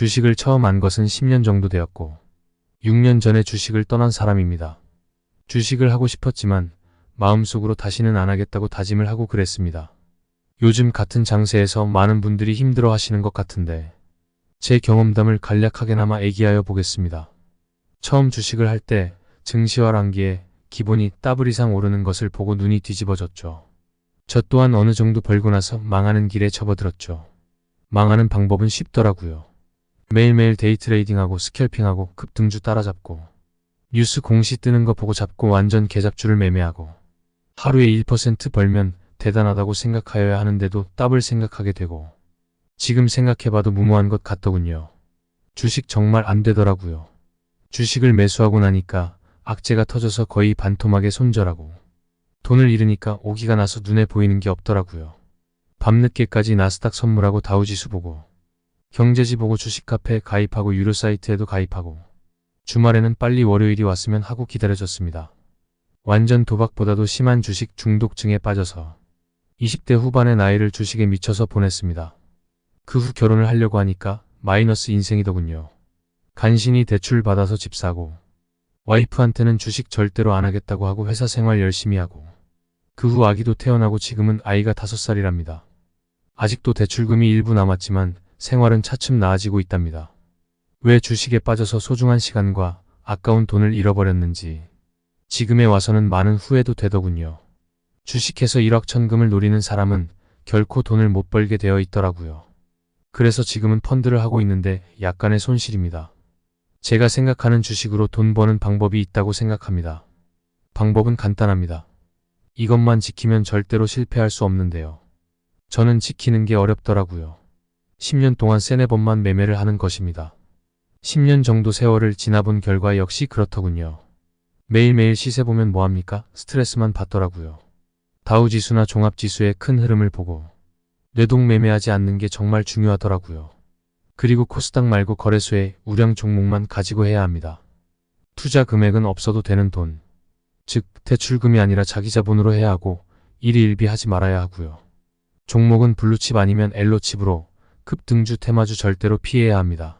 주식을 처음 안 것은 10년 정도 되었고 6년 전에 주식을 떠난 사람입니다. 주식을 하고 싶었지만 마음속으로 다시는 안 하겠다고 다짐을 하고 그랬습니다. 요즘 같은 장세에서 많은 분들이 힘들어 하시는 것 같은데 제 경험담을 간략하게나마 얘기하여 보겠습니다. 처음 주식을 할 때 증시와 란기에 기본이 더블 이상 오르는 것을 보고 눈이 뒤집어졌죠. 저 또한 어느 정도 벌고 나서 망하는 길에 접어들었죠. 망하는 방법은 쉽더라고요. 매일매일 데이 트레이딩하고 스캘핑하고 급등주 따라잡고 뉴스 공시 뜨는 거 보고 잡고 완전 개잡주를 매매하고 하루에 1% 벌면 대단하다고 생각하여야 하는데도 더블 생각하게 되고 지금 생각해봐도 무모한 것 같더군요. 주식 정말 안 되더라고요. 주식을 매수하고 나니까 악재가 터져서 거의 반토막에 손절하고 돈을 잃으니까 오기가 나서 눈에 보이는 게 없더라고요. 밤늦게까지 나스닥 선물하고 다우지수 보고 경제지 보고 주식 카페 가입하고 유료 사이트에도 가입하고 주말에는 빨리 월요일이 왔으면 하고 기다려졌습니다. 완전 도박보다도 심한 주식 중독증에 빠져서 20대 후반의 나이를 주식에 미쳐서 보냈습니다. 그 후 결혼을 하려고 하니까 마이너스 인생이더군요. 간신히 대출 받아서 집 사고 와이프한테는 주식 절대로 안 하겠다고 하고 회사 생활 열심히 하고 그 후 아기도 태어나고 지금은 아이가 5살이랍니다. 아직도 대출금이 일부 남았지만 생활은 차츰 나아지고 있답니다. 왜 주식에 빠져서 소중한 시간과 아까운 돈을 잃어버렸는지 지금에 와서는 많은 후회도 되더군요. 주식해서 1억 천금을 노리는 사람은 결코 돈을 못 벌게 되어 있더라고요. 그래서 지금은 펀드를 하고 있는데 약간의 손실입니다. 제가 생각하는 주식으로 돈 버는 방법이 있다고 생각합니다. 방법은 간단합니다. 이것만 지키면 절대로 실패할 수 없는데요. 저는 지키는 게 어렵더라고요. 10년 동안 세네 번만 매매를 하는 것입니다. 10년 정도 세월을 지나본 결과 역시 그렇더군요. 매일매일 시세 보면 뭐합니까? 스트레스만 받더라고요. 다우지수나 종합지수의 큰 흐름을 보고 뇌동 매매하지 않는 게 정말 중요하더라고요. 그리고 코스닥 말고 거래소에 우량 종목만 가지고 해야 합니다. 투자 금액은 없어도 되는 돈. 즉, 대출금이 아니라 자기 자본으로 해야 하고 일희일비 하지 말아야 하고요. 종목은 블루칩 아니면 엘로칩으로 급등주 테마주 절대로 피해야 합니다.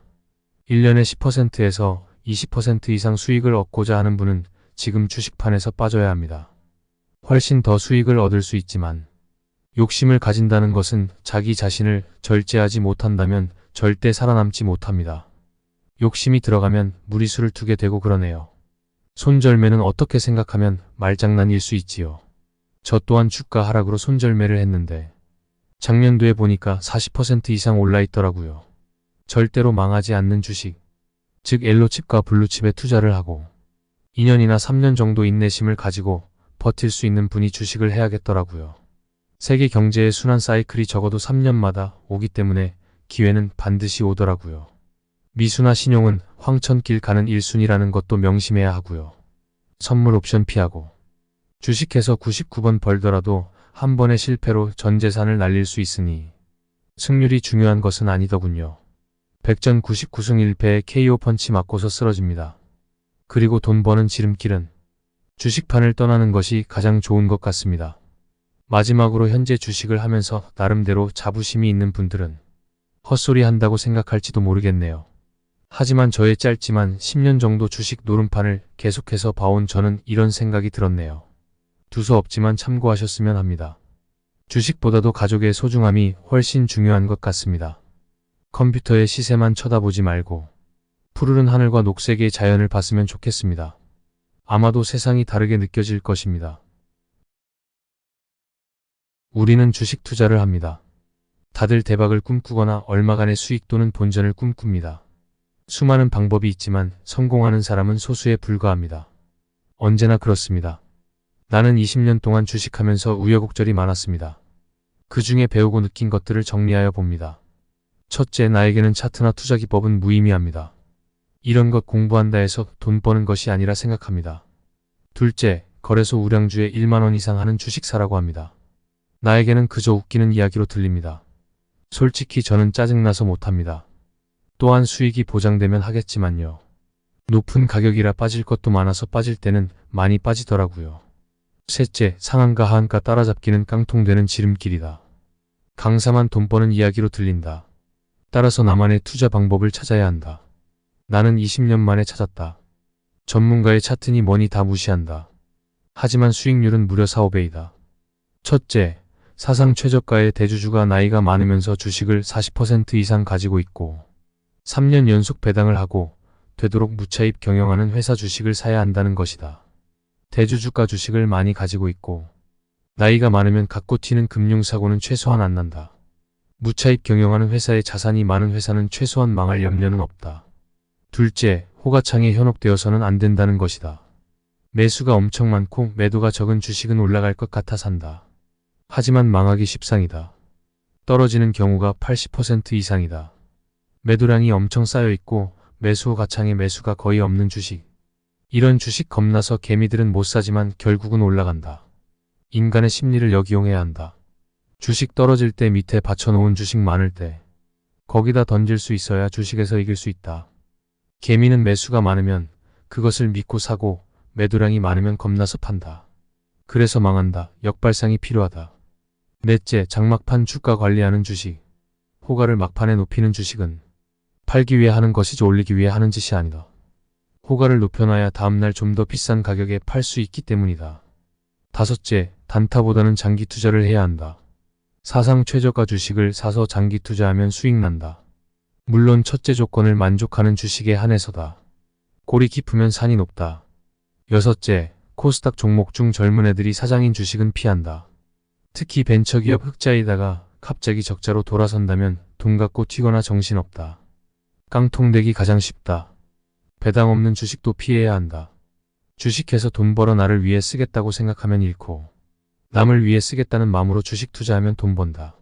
1년에 10%에서 20% 이상 수익을 얻고자 하는 분은 지금 주식판에서 빠져야 합니다. 훨씬 더 수익을 얻을 수 있지만 욕심을 가진다는 것은 자기 자신을 절제하지 못한다면 절대 살아남지 못합니다. 욕심이 들어가면 무리수를 두게 되고 그러네요. 손절매는 어떻게 생각하면 말장난일 수 있지요. 저 또한 주가 하락으로 손절매를 했는데 작년도에 보니까 40% 이상 올라 있더라고요. 절대로 망하지 않는 주식, 즉 엘로칩과 블루칩에 투자를 하고 2년이나 3년 정도 인내심을 가지고 버틸 수 있는 분이 주식을 해야겠더라고요. 세계 경제의 순환 사이클이 적어도 3년마다 오기 때문에 기회는 반드시 오더라고요. 미수나 신용은 황천길 가는 1순위라는 것도 명심해야 하고요. 선물 옵션 피하고 주식해서 99번 벌더라도 한 번의 실패로 전 재산을 날릴 수 있으니 승률이 중요한 것은 아니더군요. 100전 99승 1패에 KO 펀치 맞고서 쓰러집니다. 그리고 돈 버는 지름길은 주식판을 떠나는 것이 가장 좋은 것 같습니다. 마지막으로 현재 주식을 하면서 나름대로 자부심이 있는 분들은 헛소리 한다고 생각할지도 모르겠네요. 하지만 저의 짧지만 10년 정도 주식 노름판을 계속해서 봐온 저는 이런 생각이 들었네요. 두서 없지만 참고하셨으면 합니다. 주식보다도 가족의 소중함이 훨씬 중요한 것 같습니다. 컴퓨터의 시세만 쳐다보지 말고 푸르른 하늘과 녹색의 자연을 봤으면 좋겠습니다. 아마도 세상이 다르게 느껴질 것입니다. 우리는 주식 투자를 합니다. 다들 대박을 꿈꾸거나 얼마간의 수익 또는 본전을 꿈꿉니다. 수많은 방법이 있지만 성공하는 사람은 소수에 불과합니다. 언제나 그렇습니다. 나는 20년 동안 주식하면서 우여곡절이 많았습니다. 그 중에 배우고 느낀 것들을 정리하여 봅니다. 첫째, 나에게는 차트나 투자 기법은 무의미합니다. 이런 것 공부한다 해서 돈 버는 것이 아니라 생각합니다. 둘째, 거래소 우량주에 1만원 이상 하는 주식 사라고 합니다. 나에게는 그저 웃기는 이야기로 들립니다. 솔직히 저는 짜증나서 못합니다. 또한 수익이 보장되면 하겠지만요. 높은 가격이라 빠질 것도 많아서 빠질 때는 많이 빠지더라고요. 셋째, 상한가 하한가 따라잡기는 깡통되는 지름길이다. 강사만 돈 버는 이야기로 들린다. 따라서 나만의 투자 방법을 찾아야 한다. 나는 20년 만에 찾았다. 전문가의 차트니 뭐니 다 무시한다. 하지만 수익률은 무려 4, 5배이다. 첫째, 사상 최저가의 대주주가 나이가 많으면서 주식을 40% 이상 가지고 있고 3년 연속 배당을 하고 되도록 무차입 경영하는 회사 주식을 사야 한다는 것이다. 대주주가 주식을 많이 가지고 있고 나이가 많으면 갖고 튀는 금융사고는 최소한 안 난다. 무차입 경영하는 회사의 자산이 많은 회사는 최소한 망할 염려는 없다. 둘째, 호가창에 현혹되어서는 안 된다는 것이다. 매수가 엄청 많고 매도가 적은 주식은 올라갈 것 같아 산다. 하지만 망하기 십상이다. 떨어지는 경우가 80% 이상이다. 매도량이 엄청 쌓여 있고 매수 가창에 매수가 거의 없는 주식. 이런 주식 겁나서 개미들은 못 사지만 결국은 올라간다. 인간의 심리를 역이용해야 한다. 주식 떨어질 때 밑에 받쳐놓은 주식 많을 때 거기다 던질 수 있어야 주식에서 이길 수 있다. 개미는 매수가 많으면 그것을 믿고 사고 매도량이 많으면 겁나서 판다. 그래서 망한다. 역발상이 필요하다. 넷째, 장막판 주가 관리하는 주식. 호가를 막판에 높이는 주식은 팔기 위해 하는 것이지 올리기 위해 하는 짓이 아니다. 호가를 높여놔야 다음날 좀 더 비싼 가격에 팔 수 있기 때문이다. 다섯째, 단타보다는 장기 투자를 해야 한다. 사상 최저가 주식을 사서 장기 투자하면 수익 난다. 물론 첫째 조건을 만족하는 주식에 한해서다. 골이 깊으면 산이 높다. 여섯째, 코스닥 종목 중 젊은 애들이 사장인 주식은 피한다. 특히 벤처기업 흑자이다가 갑자기 적자로 돌아선다면 돈 갖고 튀거나 정신없다. 깡통되기 가장 쉽다. 배당 없는 주식도 피해야 한다. 주식해서 돈 벌어 나를 위해 쓰겠다고 생각하면 잃고 남을 위해 쓰겠다는 마음으로 주식 투자하면 돈 번다.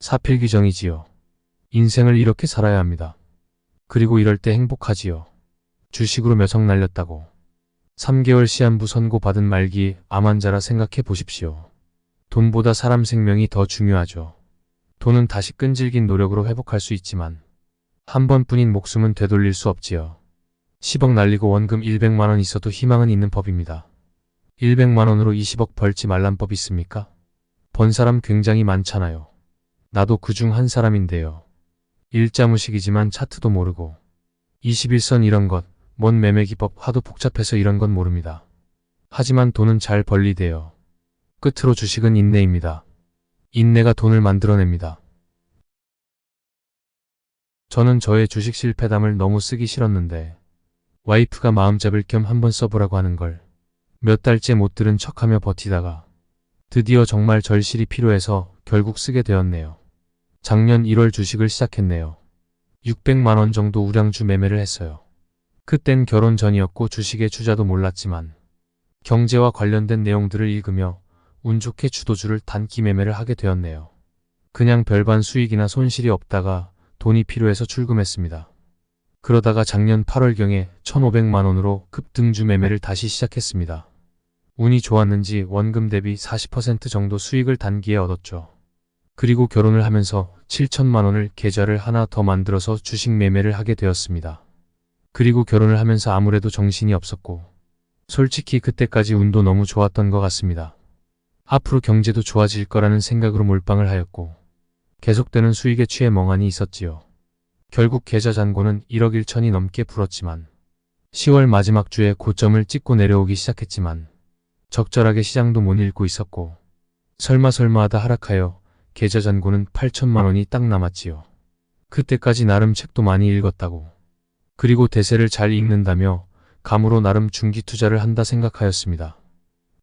사필귀정이지요. 인생을 이렇게 살아야 합니다. 그리고 이럴 때 행복하지요. 주식으로 몇억 날렸다고. 3개월 시한부 선고 받은 말기 암 환자라 생각해 보십시오. 돈보다 사람 생명이 더 중요하죠. 돈은 다시 끈질긴 노력으로 회복할 수 있지만 한 번뿐인 목숨은 되돌릴 수 없지요. 10억 날리고 원금 100만원 있어도 희망은 있는 법입니다. 100만원으로 20억 벌지 말란 법 있습니까? 번 사람 굉장히 많잖아요. 나도 그중 한 사람인데요. 일자무식이지만 차트도 모르고 21선 이런 것, 뭔 매매 기법 하도 복잡해서 이런 건 모릅니다. 하지만 돈은 잘 벌리대요. 끝으로 주식은 인내입니다. 인내가 돈을 만들어냅니다. 저는 저의 주식 실패담을 너무 쓰기 싫었는데 와이프가 마음 잡을 겸 한번 써보라고 하는 걸 몇 달째 못 들은 척하며 버티다가 드디어 정말 절실히 필요해서 결국 쓰게 되었네요. 작년 1월 주식을 시작했네요. 600만원 정도 우량주 매매를 했어요. 그땐 결혼 전이었고 주식의 주자도 몰랐지만 경제와 관련된 내용들을 읽으며 운 좋게 주도주를 단기 매매를 하게 되었네요. 그냥 별반 수익이나 손실이 없다가 돈이 필요해서 출금했습니다. 그러다가 작년 8월경에 1,500만원으로 급등주 매매를 다시 시작했습니다. 운이 좋았는지 원금 대비 40% 정도 수익을 단기에 얻었죠. 그리고 결혼을 하면서 7천만원을 계좌를 하나 더 만들어서 주식 매매를 하게 되었습니다. 그리고 결혼을 하면서 아무래도 정신이 없었고 솔직히 그때까지 운도 너무 좋았던 것 같습니다. 앞으로 경제도 좋아질 거라는 생각으로 몰빵을 하였고 계속되는 수익에 취해 멍하니 있었지요. 결국 계좌 잔고는 1억 1천이 넘게 불었지만 10월 마지막 주에 고점을 찍고 내려오기 시작했지만 적절하게 시장도 못 읽고 있었고 설마 설마 하다 하락하여 계좌 잔고는 8천만 원이 딱 남았지요. 그때까지 나름 책도 많이 읽었다고. 그리고 대세를 잘 읽는다며 감으로 나름 중기 투자를 한다 생각하였습니다.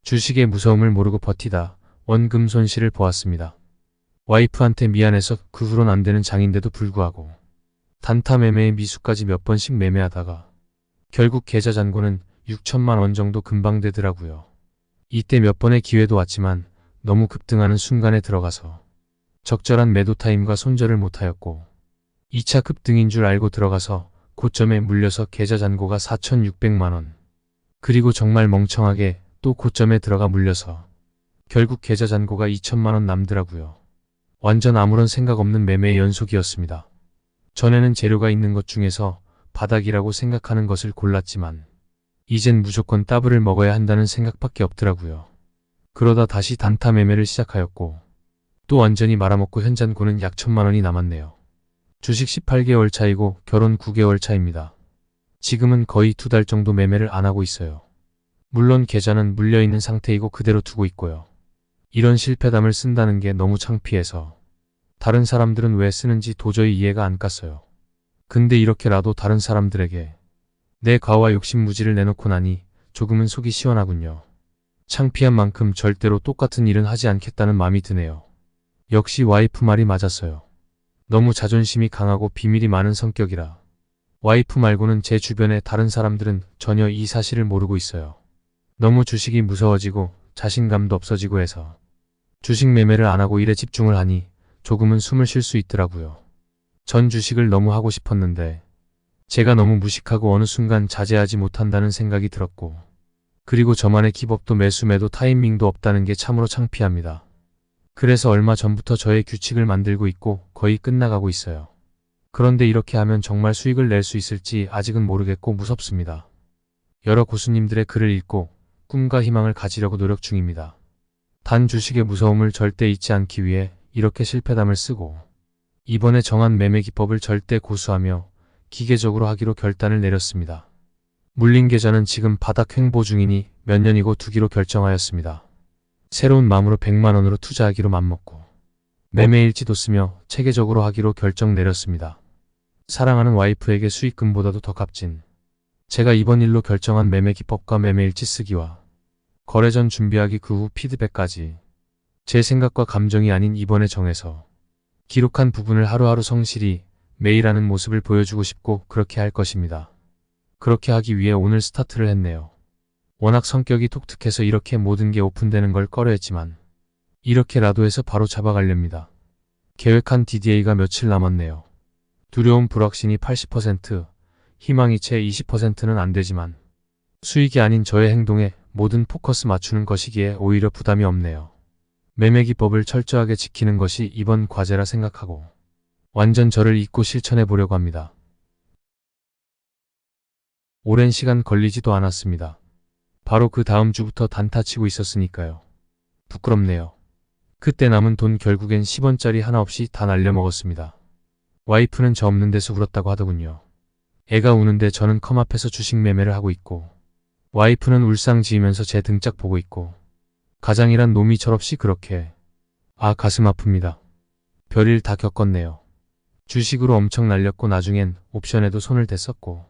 주식의 무서움을 모르고 버티다 원금 손실을 보았습니다. 와이프한테 미안해서 그 후론 안 되는 장인데도 불구하고 단타 매매에 미수까지 몇 번씩 매매하다가 결국 계좌 잔고는 6천만 원 정도 금방 되더라고요. 이때 몇 번의 기회도 왔지만 너무 급등하는 순간에 들어가서 적절한 매도 타임과 손절을 못하였고 2차 급등인 줄 알고 들어가서 고점에 물려서 계좌 잔고가 4,600만원. 그리고 정말 멍청하게 또 고점에 들어가 물려서 결국 계좌 잔고가 2천만원 남더라고요. 완전 아무런 생각 없는 매매의 연속이었습니다. 전에는 재료가 있는 것 중에서 바닥이라고 생각하는 것을 골랐지만 이젠 무조건 따블을 먹어야 한다는 생각밖에 없더라고요. 그러다 다시 단타 매매를 시작하였고 또 완전히 말아먹고 현잔고는 약 천만 원이 남았네요. 주식 18개월 차이고 결혼 9개월 차입니다. 지금은 거의 두 달 정도 매매를 안 하고 있어요. 물론 계좌는 물려있는 상태이고 그대로 두고 있고요. 이런 실패담을 쓴다는 게 너무 창피해서 다른 사람들은 왜 쓰는지 도저히 이해가 안 갔어요. 근데 이렇게라도 다른 사람들에게 내 과와 욕심무지를 내놓고 나니 조금은 속이 시원하군요. 창피한 만큼 절대로 똑같은 일은 하지 않겠다는 마음이 드네요. 역시 와이프 말이 맞았어요. 너무 자존심이 강하고 비밀이 많은 성격이라 와이프 말고는 제 주변의 다른 사람들은 전혀 이 사실을 모르고 있어요. 너무 주식이 무서워지고 자신감도 없어지고 해서 주식 매매를 안 하고 일에 집중을 하니 조금은 숨을 쉴 수 있더라고요. 전 주식을 너무 하고 싶었는데 제가 너무 무식하고 어느 순간 자제하지 못한다는 생각이 들었고 그리고 저만의 기법도 매수 매도 타이밍도 없다는 게 참으로 창피합니다. 그래서 얼마 전부터 저의 규칙을 만들고 있고 거의 끝나가고 있어요. 그런데 이렇게 하면 정말 수익을 낼 수 있을지 아직은 모르겠고 무섭습니다. 여러 고수님들의 글을 읽고 꿈과 희망을 가지려고 노력 중입니다. 단 주식의 무서움을 절대 잊지 않기 위해 이렇게 실패담을 쓰고 이번에 정한 매매 기법을 절대 고수하며 기계적으로 하기로 결단을 내렸습니다. 물린 계좌는 지금 바닥 횡보 중이니 몇 년이고 두기로 결정하였습니다. 새로운 마음으로 100만 원으로 투자하기로 맘먹고 매매일지도 쓰며 체계적으로 하기로 결정 내렸습니다. 사랑하는 와이프에게 수익금보다도 더 값진 제가 이번 일로 결정한 매매 기법과 매매일지 쓰기와 거래 전 준비하기 그 후 피드백까지 제 생각과 감정이 아닌 이번에 정해서 기록한 부분을 하루하루 성실히 매일 하는 모습을 보여주고 싶고 그렇게 할 것입니다. 그렇게 하기 위해 오늘 스타트를 했네요. 워낙 성격이 독특해서 이렇게 모든 게 오픈되는 걸 꺼려했지만 이렇게라도 해서 바로 잡아가렵니다. 계획한 DDA가 며칠 남았네요. 두려움 불확신이 80%, 희망이 채 20%는 안 되지만 수익이 아닌 저의 행동에 모든 포커스 맞추는 것이기에 오히려 부담이 없네요. 매매 기법을 철저하게 지키는 것이 이번 과제라 생각하고 완전 저를 잊고 실천해 보려고 합니다. 오랜 시간 걸리지도 않았습니다. 바로 그 다음 주부터 단타 치고 있었으니까요. 부끄럽네요. 그때 남은 돈 결국엔 10원짜리 하나 없이 다 날려먹었습니다. 와이프는 저 없는 데서 울었다고 하더군요. 애가 우는데 저는 컴 앞에서 주식 매매를 하고 있고 와이프는 울상 지으면서 제 등짝 보고 있고 가장이란 놈이 철없이 그렇게 아 가슴 아픕니다. 별일 다 겪었네요. 주식으로 엄청 날렸고 나중엔 옵션에도 손을 댔었고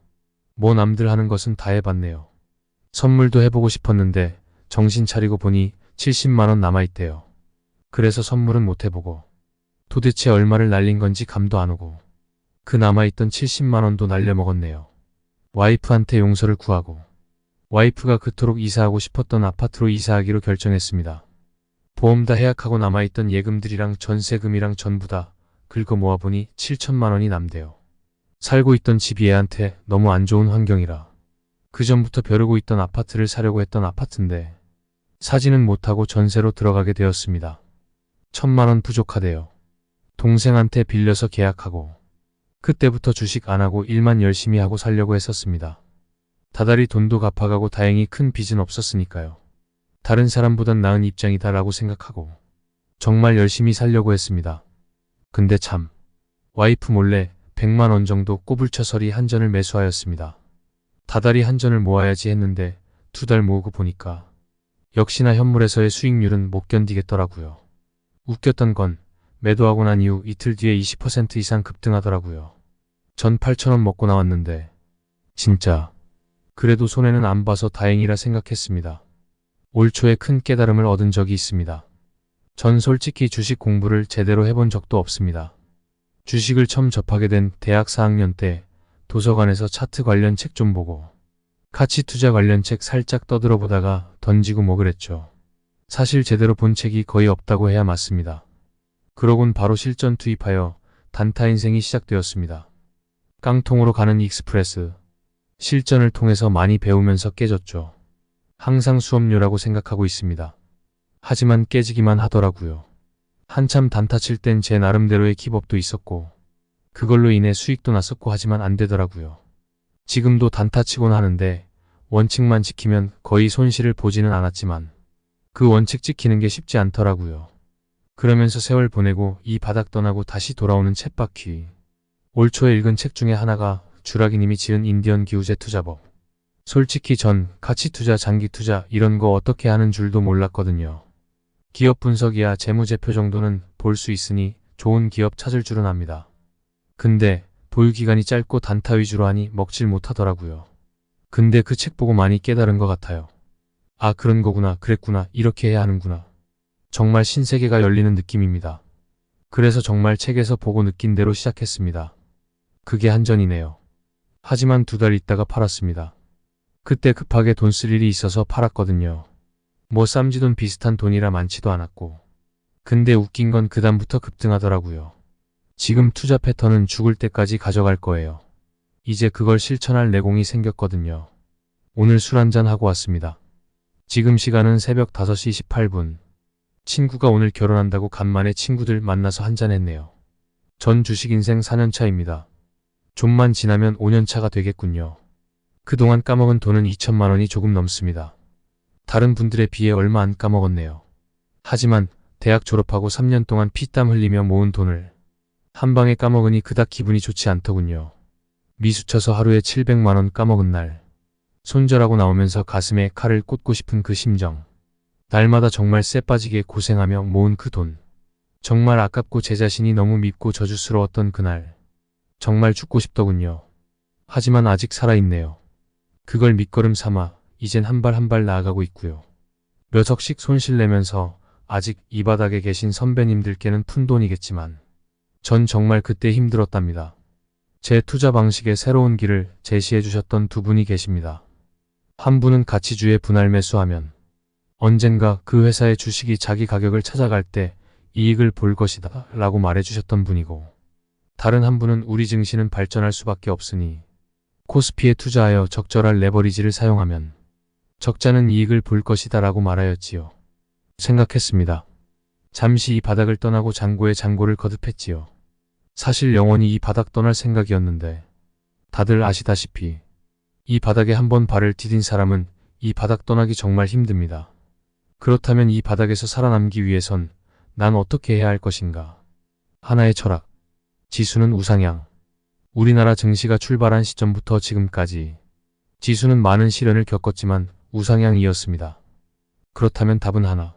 뭐 남들 하는 것은 다 해봤네요. 선물도 해보고 싶었는데 정신 차리고 보니 70만원 남아있대요. 그래서 선물은 못 해보고 도대체 얼마를 날린 건지 감도 안 오고 그 남아있던 70만원도 날려먹었네요. 와이프한테 용서를 구하고 와이프가 그토록 이사하고 싶었던 아파트로 이사하기로 결정했습니다. 보험 다 해약하고 남아있던 예금들이랑 전세금이랑 전부 다 긁어 모아보니 7천만 원이 남대요. 살고 있던 집이 애한테 너무 안 좋은 환경이라 그 전부터 벼르고 있던 아파트를 사려고 했던 아파트인데 사지는 못하고 전세로 들어가게 되었습니다. 천만 원 부족하대요. 동생한테 빌려서 계약하고 그때부터 주식 안 하고 일만 열심히 하고 살려고 했었습니다. 다달이 돈도 갚아가고 다행히 큰 빚은 없었으니까요. 다른 사람보단 나은 입장이다라고 생각하고 정말 열심히 살려고 했습니다. 근데 참 와이프 몰래 100만 원 정도 꼬불쳐 서리 한 전을 매수하였습니다. 다달이 한 전을 모아야지 했는데 두 달 모으고 보니까 역시나 현물에서의 수익률은 못 견디겠더라고요. 웃겼던 건 매도하고 난 이후 이틀 뒤에 20% 이상 급등하더라고요. 전 8천원 먹고 나왔는데 진짜 그래도 손해는 안 봐서 다행이라 생각했습니다. 올 초에 큰 깨달음을 얻은 적이 있습니다. 전 솔직히 주식 공부를 제대로 해본 적도 없습니다. 주식을 처음 접하게 된 대학 4학년 때 도서관에서 차트 관련 책 좀 보고 가치 투자 관련 책 살짝 떠들어 보다가 던지고 뭐 그랬죠. 사실 제대로 본 책이 거의 없다고 해야 맞습니다. 그러곤 바로 실전 투입하여 단타 인생이 시작되었습니다. 깡통으로 가는 익스프레스. 실전을 통해서 많이 배우면서 깨졌죠. 항상 수업료라고 생각하고 있습니다. 하지만 깨지기만 하더라고요. 한참 단타 칠 땐 제 나름대로의 기법도 있었고 그걸로 인해 수익도 났었고 하지만 안 되더라고요. 지금도 단타 치곤 하는데 원칙만 지키면 거의 손실을 보지는 않았지만 그 원칙 지키는 게 쉽지 않더라고요. 그러면서 세월 보내고 이 바닥 떠나고 다시 돌아오는 챗바퀴. 올 초에 읽은 책 중에 하나가 주라기님이 지은 인디언 기우제 투자법. 솔직히 전 가치 투자, 장기 투자 이런 거 어떻게 하는 줄도 몰랐거든요. 기업 분석이야 재무제표 정도는 볼 수 있으니 좋은 기업 찾을 줄은 압니다. 근데 보유 기간이 짧고 단타 위주로 하니 먹질 못하더라고요. 근데 그 책 보고 많이 깨달은 것 같아요. 아, 그런 거구나, 그랬구나, 이렇게 해야 하는구나. 정말 신세계가 열리는 느낌입니다. 그래서 정말 책에서 보고 느낀 대로 시작했습니다. 그게 한전이네요. 하지만 두 달 있다가 팔았습니다. 그때 급하게 돈 쓸 일이 있어서 팔았거든요. 뭐 쌈지돈 비슷한 돈이라 많지도 않았고. 근데 웃긴 건 그다음부터 급등하더라고요. 지금 투자 패턴은 죽을 때까지 가져갈 거예요. 이제 그걸 실천할 내공이 생겼거든요. 오늘 술 한잔 하고 왔습니다. 지금 시간은 새벽 5시 18분. 친구가 오늘 결혼한다고 간만에 친구들 만나서 한잔 했네요. 전 주식 인생 4년차입니다. 좀만 지나면 5년차가 되겠군요. 그동안 까먹은 돈은 2천만 원이 조금 넘습니다. 다른 분들에 비해 얼마 안 까먹었네요. 하지만 대학 졸업하고 3년 동안 피땀 흘리며 모은 돈을 한 방에 까먹으니 그닥 기분이 좋지 않더군요. 미수쳐서 하루에 700만 원 까먹은 날. 손절하고 나오면서 가슴에 칼을 꽂고 싶은 그 심정. 날마다 정말 쎄 빠지게 고생하며 모은 그 돈. 정말 아깝고 제 자신이 너무 밉고 저주스러웠던 그날. 정말 죽고 싶더군요. 하지만 아직 살아있네요. 그걸 밑거름 삼아 이젠 한 발 한 발 나아가고 있고요. 몇 억씩 손실 내면서 아직 이 바닥에 계신 선배님들께는 푼돈이겠지만 전 정말 그때 힘들었답니다. 제 투자 방식의 새로운 길을 제시해 주셨던 두 분이 계십니다. 한 분은 가치주에 분할 매수하면 언젠가 그 회사의 주식이 자기 가격을 찾아갈 때 이익을 볼 것이다 라고 말해 주셨던 분이고 다른 한 분은 우리 증시는 발전할 수밖에 없으니 코스피에 투자하여 적절한 레버리지를 사용하면 적자는 이익을 볼 것이다 라고 말하였지요. 생각했습니다. 잠시 이 바닥을 떠나고 장고에 장고를 거듭했지요. 사실 영원히 이 바닥 떠날 생각이었는데 다들 아시다시피 이 바닥에 한번 발을 디딘 사람은 이 바닥 떠나기 정말 힘듭니다. 그렇다면 이 바닥에서 살아남기 위해선 난 어떻게 해야 할 것인가? 하나의 철학. 지수는 우상향. 우리나라 증시가 출발한 시점부터 지금까지 지수는 많은 시련을 겪었지만 우상향이었습니다. 그렇다면 답은 하나.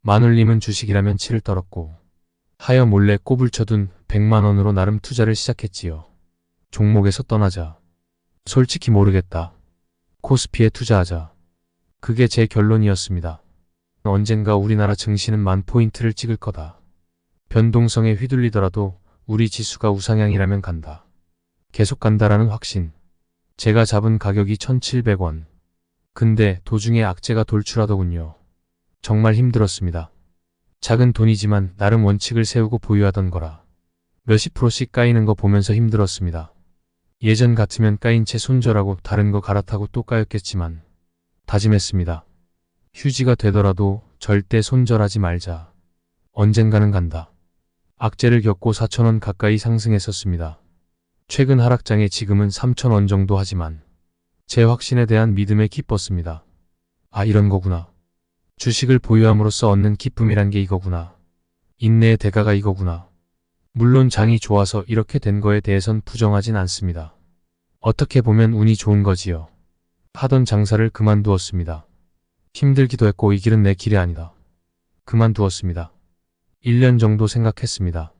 마눌님은 주식이라면 치를 떨었고 하여 몰래 꼽을 쳐둔 100만 원으로 나름 투자를 시작했지요. 종목에서 떠나자. 솔직히 모르겠다. 코스피에 투자하자. 그게 제 결론이었습니다. 언젠가 우리나라 증시는 만 포인트를 찍을 거다. 변동성에 휘둘리더라도 우리 지수가 우상향이라면 간다. 계속 간다라는 확신. 제가 잡은 가격이 1,700원. 근데 도중에 악재가 돌출하더군요. 정말 힘들었습니다. 작은 돈이지만 나름 원칙을 세우고 보유하던 거라. 몇십 프로씩 까이는 거 보면서 힘들었습니다. 예전 같으면 까인 채 손절하고 다른 거 갈아타고 또 까였겠지만 다짐했습니다. 휴지가 되더라도 절대 손절하지 말자. 언젠가는 간다. 악재를 겪고 4천원 가까이 상승했었습니다. 최근 하락장에 지금은 3천원 정도 하지만 제 확신에 대한 믿음에 기뻤습니다. 아 이런 거구나. 주식을 보유함으로써 얻는 기쁨이란 게 이거구나. 인내의 대가가 이거구나. 물론 장이 좋아서 이렇게 된 거에 대해선 부정하진 않습니다. 어떻게 보면 운이 좋은 거지요. 하던 장사를 그만두었습니다. 힘들기도 했고 이 길은 내 길이 아니다. 그만두었습니다. 1년 정도 생각했습니다.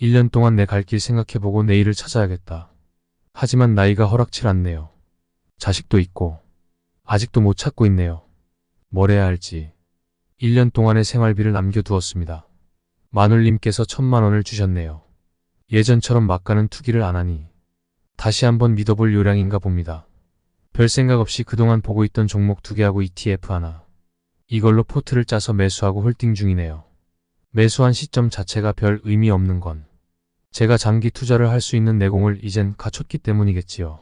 1년 동안 내 갈 길 생각해보고 내일을 찾아야겠다. 하지만 나이가 허락칠 않네요. 자식도 있고 아직도 못 찾고 있네요. 뭘 해야 할지 1년 동안의 생활비를 남겨두었습니다. 마눌님께서 천만 원을 주셨네요. 예전처럼 막가는 투기를 안 하니 다시 한번 믿어볼 요량인가 봅니다. 별 생각 없이 그동안 보고 있던 종목 두 개하고 ETF 하나. 이걸로 포트를 짜서 매수하고 홀딩 중이네요. 매수한 시점 자체가 별 의미 없는 건 제가 장기 투자를 할 수 있는 내공을 이젠 갖췄기 때문이겠지요.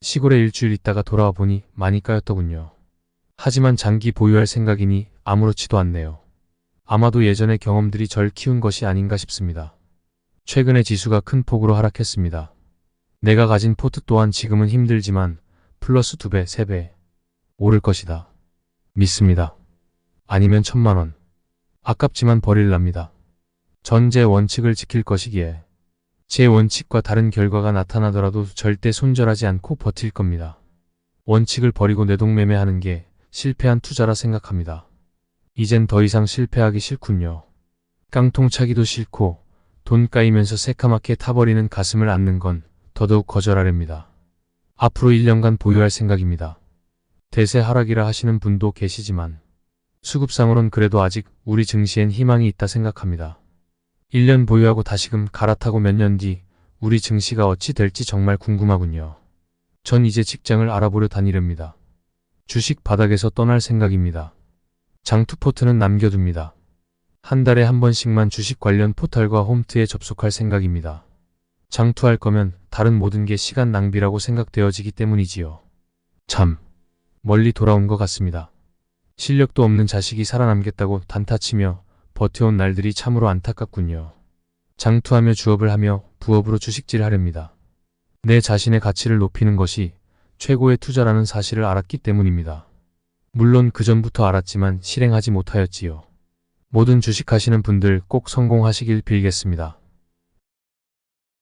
시골에 일주일 있다가 돌아와 보니 많이 까였더군요. 하지만 장기 보유할 생각이니 아무렇지도 않네요. 아마도 예전의 경험들이 절 키운 것이 아닌가 싶습니다. 최근에 지수가 큰 폭으로 하락했습니다. 내가 가진 포트 또한 지금은 힘들지만 플러스 2배, 3배 오를 것이다. 믿습니다. 아니면 천만원. 아깝지만 버릴랍니다. 전제 원칙을 지킬 것이기에 제 원칙과 다른 결과가 나타나더라도 절대 손절하지 않고 버틸 겁니다. 원칙을 버리고 내동매매하는 게 실패한 투자라 생각합니다. 이젠 더 이상 실패하기 싫군요. 깡통 차기도 싫고 돈 까이면서 새카맣게 타버리는 가슴을 앓는 건 더더욱 거절하렵니다. 앞으로 1년간 보유할 생각입니다. 대세 하락이라 하시는 분도 계시지만 수급상으론 그래도 아직 우리 증시엔 희망이 있다 생각합니다. 1년 보유하고 다시금 갈아타고 몇 년 뒤 우리 증시가 어찌 될지 정말 궁금하군요. 전 이제 직장을 알아보려 다니렵니다. 주식 바닥에서 떠날 생각입니다. 장투 포트는 남겨둡니다. 한 달에 한 번씩만 주식 관련 포털과 홈트에 접속할 생각입니다. 장투할 거면 다른 모든 게 시간 낭비라고 생각되어지기 때문이지요. 참, 멀리 돌아온 것 같습니다. 실력도 없는 자식이 살아남겠다고 단타치며 버텨온 날들이 참으로 안타깝군요. 장투하며 주업을 하며 부업으로 주식질 하렵니다. 내 자신의 가치를 높이는 것이 최고의 투자라는 사실을 알았기 때문입니다. 물론 그전부터 알았지만 실행하지 못하였지요. 모든 주식하시는 분들 꼭 성공하시길 빌겠습니다.